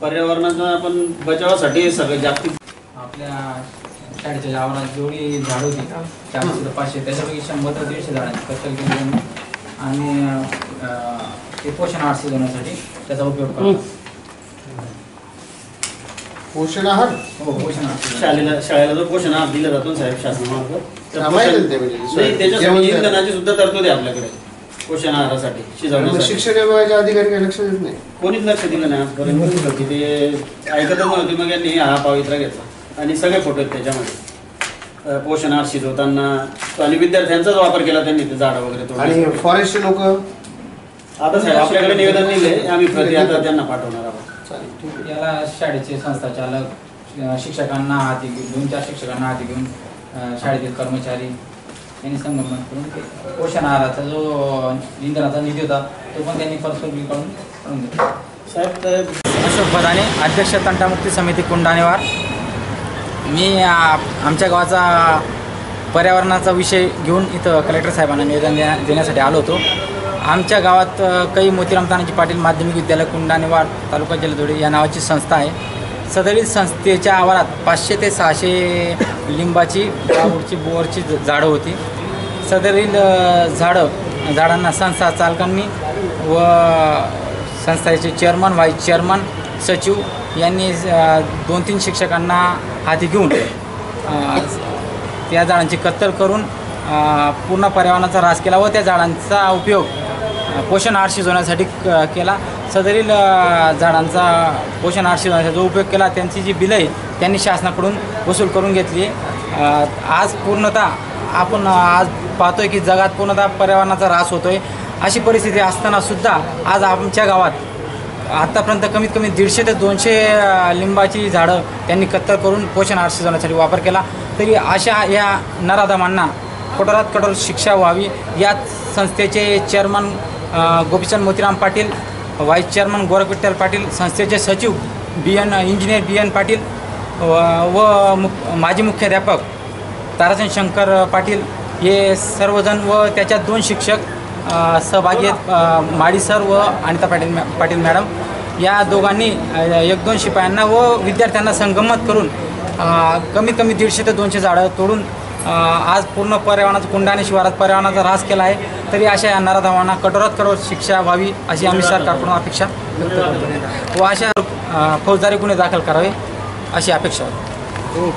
पर्यावरणाचा आपण बचावासाठी सगळं जागतिक आपल्या शाळेच्या आवारात जेवढी झाड होती. चारशे ते पाचशे त्याच्यापैकी शंभर ते दीडशे झाडांची कत्तल केली त्यांनी. आणि अं, ते पोषण आहार शिजवण्यासाठी त्याचा उपयोग करतात पोषण आहार? हो पोषण आहार. शाळेला शाळेला जो पोषण आहार दिला जातो ना साहेब शासनामार्फत तर पोषण- ते म्हणजे. नाही, त्याच्यासाठी जेवण- इंधनाची सुद्धा तरतूद आहे आपल्याकडे पोषण आहारासाठी मग शिजवण्यासाठी. शिक्षण विभागाचे अधिकारी काही लक्ष देत नाही. कोणीच लक्ष दिलं नाही आजपर्यंत की ते ऐकतच नव्हते मग यांनी हा पवित्रा घेतला. आणि सगळे फोटो आहेत त्याच्यामध्ये. पोषण आहार शिजवताना आणि विद्यार्थ्यांचाच वापर केला त्यांनी ते झाडं वगैरे आणि. फॉरेस्टचे लोक? आता साहेब आपल्याकडे निवेदन दिले आम्ही प्रति आता त्यांना पाठवणार आहोत. चालेल ठीक आहे. याला शाळेचे संस्थाचालक शिक्षकांना हाती घेऊन दोन चार शिक्षकांना हाती घेऊन शाळेतील कर्मचारी यांनी संगमत करून ते पोषण आहाराचा जो इंधनाचा निधी होता तो पण त्यांनी परस्पर घेतला साहेब अशोक बदाने अध्यक्ष तंटामुक्ती समिती कुंडाणेवार मी आमच्या गावाचा पर्यावरणाचा विषय घेऊन इथं कलेक्टर साहेबांना निवेदन देण्या देण्यासाठी आलो होतो. आमच्या गावात काही मोतीराम तानाजी पाटील माध्यमिक विद्यालय कुंडाणेवार तालुका जलदोडी या नावाची संस्था आहे. सदरील संस्थेच्या आवारात पाचशे ते सहाशे लिंबाची बाबूडची बोअरची झाडं होती. सदरील झाडं झाडांना संस्था चालकांनी व संस्थेचे चेअरमन व्हाईस चेअरमन सचिव यांनी दोन तीन शिक्षकांना हाती घेऊन. त्या झाडांची कत्तल करून पूर्ण पर्यावरणाचा ऱ्हास केला व त्या झाडांचा उपयोग पोषण आहार शिजवण्यासाठी क- केला. सदरील झाडांचा पोषण आहार शिजवण्याचा जो उपयोग केला त्यांची जी बिलं त्यांनी शासनाकडून वसूल करून घेतली. आज पूर्णतः आपण आज पाहतोय की जगात पूर्णतः पर्यावरणाचा ऱ्हास होतोय. अशी परिस्थिती असतानासुद्धा आज आमच्या गावात आत्तापर्यंत कमीत कमी दीडशे ते दोनशे लिंबाची झाडं त्यांनी कत्तल करून पोषण आहार शिजवण्यासाठी वापर केला. तरी अशा या नराधमांना कठोरात कठोर शिक्षा व्हावी. याच संस्थेचे chairman Gopichand Motiram Patil vice chairman Gorakh Vitthal Patil संस्थेचे सचिव B N engineer B N Patil व व मुख माजी मुख्याध्यापक ताराचंद शंकर पाटील हे सर्वजण व त्याच्यात दोन शिक्षक सहभागी आहेत माडी सर व अनिता पाटील मॅ पाटील मॅडम. या दोघांनी एक दोन शिपायांना व विद्यार्थ्यांना संगमत करून कमीत कमी दीडशे ते दोनशे झाडं तोडून आज पूर्ण पर्यावरणाचा कुंडाने शिवारात पर्यावरणाचा ऱ्हास केला आहे. तरी अशा या नराधावांना कठोरात कठोर शिक्षा व्हावी अशी आम्ही सरकारकडून अपेक्षा व्यक्त करतो. व अशा फौजदारी गुन्हे दाखल करावे अशी अपेक्षा होती